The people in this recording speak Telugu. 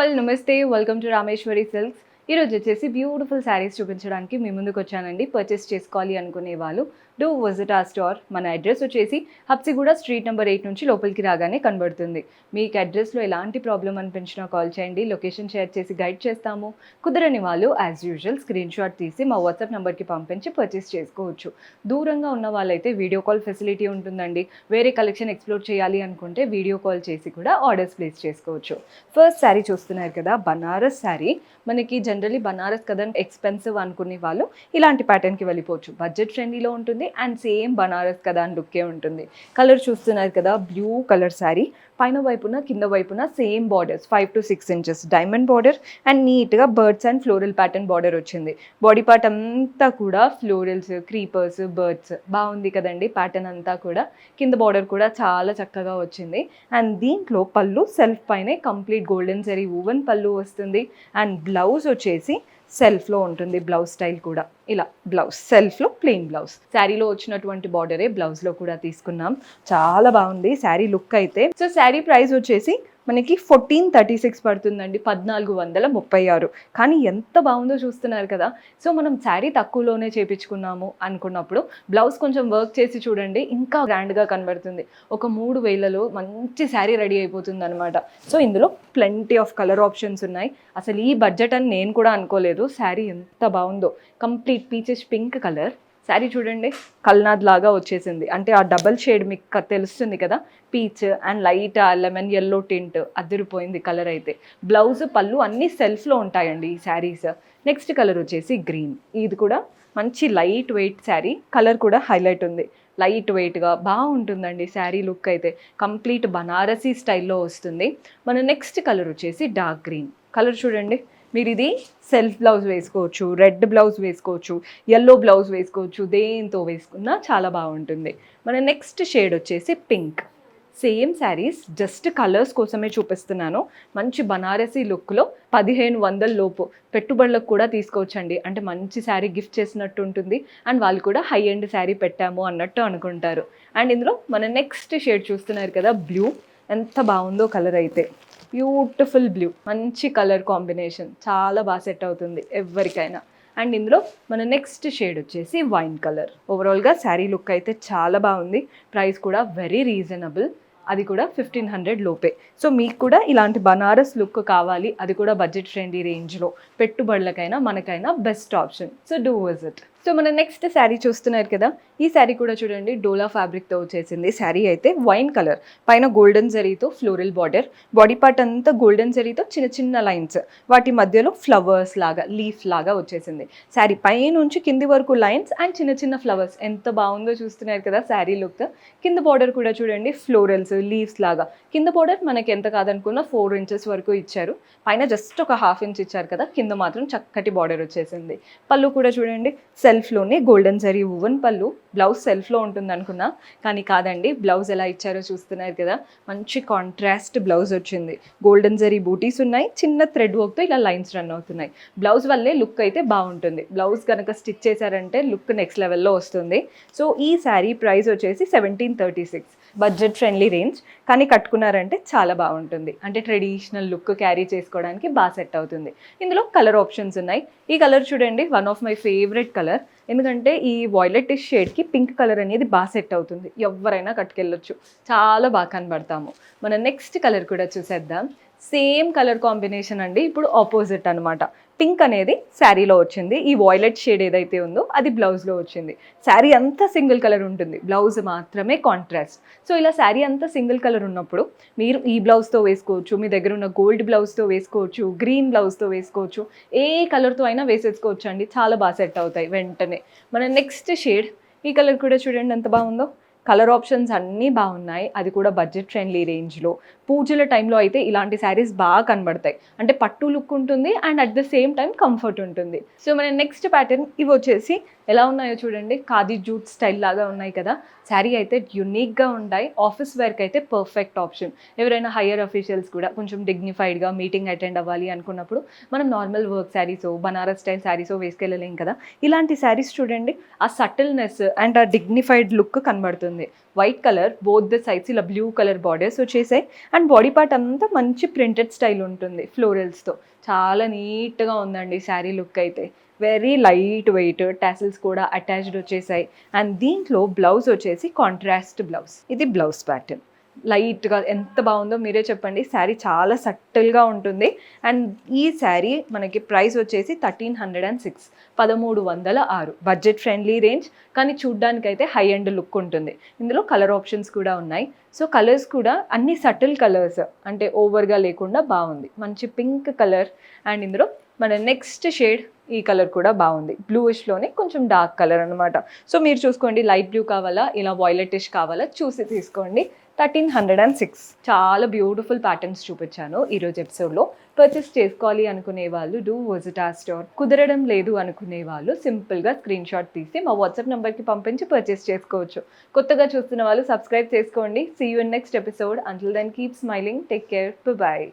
ఆల్ నమస్తే వెల్కమ్ టు రామేశ్వరి సిల్క్స్ ఈరోజు వచ్చేసి బ్యూటిఫుల్ శారీస్ చూపించడానికి మీ ముందుకు వచ్చానండి. పర్చేస్ చేసుకోవాలి అనుకునే వాళ్ళు. డూ విజిట్ ఆ స్టోర్. మన అడ్రస్ వచ్చేసి కూడా స్ట్రీట్ నెంబర్ ఎయిట్ నుంచి లోపలికి రాగానే కనబడుతుంది. మీకు అడ్రస్లో ఎలాంటి ప్రాబ్లం అనిపించినా కాల్ చేయండి. లొకేషన్ షేర్ చేసి గైడ్ చేస్తాము. కుదరని వాళ్ళు యాజ్ యూజువల్ స్క్రీన్ షాట్ తీసి మా వాట్సాప్ నెంబర్కి పంపించి పర్చేస్ చేసుకోవచ్చు. దూరంగా ఉన్న వాళ్ళైతే వీడియో కాల్ ఫెసిలిటీ ఉంటుందండి. వేరే కలెక్షన్ ఎక్స్ప్లోర్ చేయాలి అనుకుంటే వీడియో కాల్ చేసి కూడా ఆర్డర్స్ ప్లేస్ చేసుకోవచ్చు. ఫస్ట్ శారీ చూస్తున్నారు కదా బనారస్ శారీ మనకి జనరలీ బనారస్ కదా ఎక్స్పెన్సివ్ అనుకునే వాళ్ళు ఇలాంటి ప్యాటర్న్కి వెళ్ళిపోవచ్చు. బడ్జెట్ ఫ్రెండ్లీలో ఉంటుంది అండ్ సేమ్ బనారస్ కదా అని లుక్కే ఉంటుంది కలర్ చూస్తున్నారు కదా బ్లూ కలర్ శారీ పైన వైపున కింద వైపున same borders five to six inches diamond border and నీట్గా birds and floral pattern border వచ్చింది బాడీ పార్ట్ అంతా కూడా ఫ్లోరల్స్ క్రీపర్స్ బర్డ్స్ బాగుంది కదండి ప్యాటర్న్ అంతా కూడా కింద బార్డర్ కూడా చాలా చక్కగా వచ్చింది అండ్ దీంట్లో పళ్ళు సెల్ఫ్ పైనే కంప్లీట్ గోల్డెన్ సరీ ఊవెన్ పళ్ళు వస్తుంది అండ్ బ్లౌజ్ వచ్చేసి సెల్ఫ్లో ఉంటుంది బ్లౌజ్ స్టైల్ కూడా. ఇలా బ్లౌజ్ సెల్ఫ్లో ప్లెయిన్ బ్లౌజ్. శారీలో వచ్చినటువంటి బార్డరే బ్లౌజ్లో కూడా తీసుకున్నాం. చాలా బాగుంది శారీ లుక్ అయితే. సో శారీ ప్రైస్ వచ్చేసి మనకి ఫోర్టీన్ థర్టీ సిక్స్ పడుతుందండి పద్నాలుగు వందల ముప్పై ఆరు. కానీ ఎంత బాగుందో చూస్తున్నారు కదా. సో మనం శారీ తక్కువలోనే చేపించుకున్నాము అనుకున్నప్పుడు బ్లౌజ్ కొంచెం వర్క్ చేసి చూడండి ఇంకా గ్రాండ్గా కనబడుతుంది. ఒక మూడు వేలలో మంచి శారీ రెడీ అయిపోతుంది అనమాట సో ఇందులో ప్లెంటీ ఆఫ్ కలర్ ఆప్షన్స్ ఉన్నాయి. అసలు ఈ బడ్జెట్ అని నేను కూడా అనుకోలేదు శారీ ఎంత బాగుందో. Complete peaches pink colour. Sari చూడండి కల్నాథ్ లాగా వచ్చేసింది. అంటే ఆ డబల్ షేడ్ మీకు తెలుస్తుంది కదా? Peach and light lemon yellow tint అదిరిపోయింది కలర్ అయితే. బ్లౌజ్ పళ్ళు అన్నీ సెల్ఫ్లో ఉంటాయండి ఈ శారీస్. నెక్స్ట్ కలర్ వచ్చేసి గ్రీన్ ఇది కూడా మంచి లైట్ వెయిట్ శారీ. కలర్ కూడా హైలైట్ ఉంది. లైట్ వెయిట్గా బాగుంటుందండి శారీ లుక్ అయితే. కంప్లీట్ బనారసీ స్టైల్లో వస్తుంది. మన నెక్స్ట్ కలర్ వచ్చేసి డార్క్ గ్రీన్ కలర్ చూడండి. మీరు ఇది సెల్ఫ్ బ్లౌజ్ వేసుకోవచ్చు రెడ్ బ్లౌజ్ వేసుకోవచ్చు ఎల్లో బ్లౌజ్ వేసుకోవచ్చు దేంతో వేసుకున్నా చాలా బాగుంటుంది. మన నెక్స్ట్ షేడ్ వచ్చేసి pink same saris just colours కోసమే చూపిస్తున్నాను. మంచి బనారసీ లుక్లో పదిహేను వందల లోపు పెట్టుబడులకు కూడా తీసుకోవచ్చండి. అంటే మంచి శారీ గిఫ్ట్ చేసినట్టు ఉంటుంది. అండ్ వాళ్ళు కూడా హై ఎండ్ శారీ పెట్టాము అన్నట్టు అనుకుంటారు. అండ్ ఇందులో మన నెక్స్ట్ షేడ్ చూస్తున్నారు కదా బ్లూ ఎంత బాగుందో కలర్ అయితే. బ్యూటిఫుల్ బ్లూ మంచి కలర్ కాంబినేషన్. చాలా బాగా సెట్ అవుతుంది ఎవరికైనా. అండ్ ఇందులో మన నెక్స్ట్ షేడ్ వచ్చేసి వైన్ కలర్. ఓవరాల్గా శారీ లుక్ అయితే చాలా బాగుంది. ప్రైస్ కూడా వెరీ రీజనబుల్ అది కూడా ఫిఫ్టీన్ హండ్రెడ్ లోపే. సో మీకు కూడా ఇలాంటి బనారస్ లుక్ కావాలి. అది కూడా బడ్జెట్ ఫ్రెండ్లీ రేంజ్లో పెట్టుబడులకైనా మనకైనా best option so do visit so మన నెక్స్ట్ శారీ చూస్తున్నారు కదా ఈ శారీ కూడా చూడండి డోలా ఫ్యాబ్రిక్తో వచ్చేసింది. శారీ అయితే వైన్ కలర్ పైన గోల్డెన్ జరీతో ఫ్లోరల్ బార్డర్ బాడీ పార్ట్ అంతా గోల్డెన్ జరీతో చిన్న చిన్న లైన్స్ వాటి మధ్యలో ఫ్లవర్స్ లాగా లీఫ్ లాగా వచ్చేసింది. శారీ పైనుంచి కింది వరకు లైన్స్ అండ్ చిన్న చిన్న ఫ్లవర్స్ ఎంత బాగుందో చూస్తున్నారు కదా శారీ లుక్ కింద బార్డర్ కూడా చూడండి ఫ్లోరల్స్ లీవ్స్ లాగా. కింద బార్డర్ మనకి ఎంత కాదనుకున్నా ఫోర్ ఇంచెస్ వరకు ఇచ్చారు. పైన జస్ట్ ఒక హాఫ్ ఇంచ్ ఇచ్చారు కదా కింద మాత్రం చక్కటి బార్డర్ వచ్చేసింది. పళ్ళు కూడా చూడండి సెల్ఫ్లోనే గోల్డెన్ జరీ ఉవెన్ పళ్ళు బ్లౌజ్ సెల్ఫ్లో ఉంటుంది అనుకున్నా కానీ కాదండి బ్లౌజ్ ఎలా ఇచ్చారో చూస్తున్నారు కదా మంచి కాంట్రాస్ట్ బ్లౌజ్ వచ్చింది. గోల్డెన్ జరీ బూటీస్ ఉన్నాయి చిన్న థ్రెడ్ వర్క్తో ఇలా లైన్స్ రన్ అవుతున్నాయి. బ్లౌజ్ వల్లే లుక్ అయితే బాగుంటుంది. బ్లౌజ్ కనుక స్టిచ్ చేశారంటే లుక్ నెక్స్ట్ లెవెల్లో వస్తుంది. సో ఈ శారీ ప్రైస్ వచ్చేసి seventeen thirty six budget friendly range కానీ కట్టుకున్నారంటే చాలా బాగుంటుంది. అంటే ట్రెడిషనల్ లుక్ క్యారీ చేసుకోవడానికి బాగా సెట్ అవుతుంది. ఇందులో కలర్ ఆప్షన్స్ ఉన్నాయి. ఈ కలర్ చూడండి one of my favourite colour ఎందుకంటే ఈ వాయిలెట్ షేడ్కి పింక్ కలర్ అనేది బాగా సెట్ అవుతుంది. ఎవరైనా కట్టుకెళ్ళొచ్చు. చాలా బాగా కనబడతాము. మన నెక్స్ట్ కలర్ కూడా చూసేద్దాం. సేమ్ కలర్ కాంబినేషన్ అండి. ఇప్పుడు ఆపోజిట్ అనమాట పింక్ అనేది శారీలో వచ్చింది. ఈ వాయిలెట్ షేడ్ ఏదైతే ఉందో అది బ్లౌజ్లో వచ్చింది. శారీ అంతా సింగిల్ కలర్ ఉంటుంది. బ్లౌజ్ మాత్రమే కాంట్రాస్ట్ సో ఇలా శారీ అంతా సింగిల్ కలర్ ఉన్నప్పుడు మీరు ఈ బ్లౌజ్తో వేసుకోవచ్చు మీ దగ్గర ఉన్న గోల్డ్ బ్లౌజ్తో వేసుకోవచ్చు గ్రీన్ బ్లౌజ్తో వేసుకోవచ్చు ఏ కలర్తో అయినా వేసేసుకోవచ్చు అండి చాలా బాగా సెట్ అవుతాయి వెంటనే. మన నెక్స్ట్ షేడ్ ఈ కలర్ కూడా చూడండి ఎంత బాగుందో. కలర్ ఆప్షన్స్ అన్నీ బాగున్నాయి. అది కూడా బడ్జెట్ ఫ్రెండ్లీ రేంజ్లో పూజల టైంలో అయితే ఇలాంటి శారీస్ బాగా కనబడతాయి. అంటే పట్టు లుక్ ఉంటుంది and at the same time comfort ఉంటుంది. సో మన నెక్స్ట్ ప్యాటర్న్ ఇవి వచ్చేసి ఎలా ఉన్నాయో చూడండి. ఖాదీ జూట్ స్టైల్ లాగా ఉన్నాయి కదా. శారీ అయితే యునిక్గా ఉంటాయి ఆఫీస్ వేర్కి అయితే పర్ఫెక్ట్ ఆప్షన్ ఎవరైనా హయ్యర్ అఫీషియల్స్ కూడా కొంచెం డిగ్నిఫైడ్గా మీటింగ్ అటెండ్ అవ్వాలి అనుకున్నప్పుడు మనం నార్మల్ వర్క్ శారీసో బనారస్ స్టైల్ శారీసో వేసుకెళ్ళలేం కదా. ఇలాంటి శారీస్ చూడండి ఆ సటిల్నెస్ అండ్ ఆ డిగ్నిఫైడ్ లుక్ కనబడుతుంది. White colour both the sides ఇలా బ్లూ కలర్ బార్డర్స్ వచ్చేసాయి. అండ్ బాడీ పార్ట్ అంతా మంచి ప్రింటెడ్ స్టైల్ ఉంటుంది ఫ్లోరల్స్తో చాలా నీట్గా ఉందండి శారీ లుక్ అయితే. వెరీ లైట్ వెయిట్ టాసిల్స్ కూడా అటాచ్డ్ వచ్చేసాయి. అండ్ దీంట్లో బ్లౌజ్ వచ్చేసి కాంట్రాస్ట్ బ్లౌజ్ ఇది బ్లౌజ్ ప్యాటర్న్ లైట్గా ఎంత బాగుందో మీరే చెప్పండి. శారీ చాలా సటిల్గా ఉంటుంది. అండ్ ఈ శారీ మనకి ప్రైస్ వచ్చేసి థర్టీన్ హండ్రెడ్ అండ్ సిక్స్ పదమూడు వందల ఆరు. బడ్జెట్ ఫ్రెండ్లీ రేంజ్ కానీ చూడ్డానికైతే హై అండ్ లుక్ ఉంటుంది. ఇందులో కలర్ ఆప్షన్స్ కూడా ఉన్నాయి. సో కలర్స్ కూడా అన్ని సటిల్ కలర్స్ అంటే ఓవర్గా లేకుండా బాగుంది. మంచి పింక్ కలర్ అండ్ ఇందులో మన నెక్స్ట్ షేడ్ ఈ కలర్ కూడా బాగుంది. బ్లూయిష్లోనే కొంచెం డార్క్ కలర్ అనమాట సో మీరు చూసుకోండి లైట్ బ్లూ కావాలా ఇలా వాయిలెటిష్ కావాలా చూసి తీసుకోండి. థర్టీన్ హండ్రెడ్ అండ్ సిక్స్ చాలా బ్యూటిఫుల్ ప్యాటర్న్స్ చూపించాను ఈరోజు ఎపిసోడ్లో పర్చేస్ చేసుకోవాలి అనుకునే వాళ్ళు డూ విజిట్ ఆ స్టోర్ కుదరడం లేదు అనుకునే వాళ్ళు సింపుల్గా స్క్రీన్ షాట్ తీసి మా వాట్సాప్ నెంబర్కి పంపించి పర్చేస్ చేసుకోవచ్చు. కొత్తగా చూస్తున్న వాళ్ళు సబ్స్క్రైబ్ చేసుకోండి. See you next episode until then keep smiling take care bye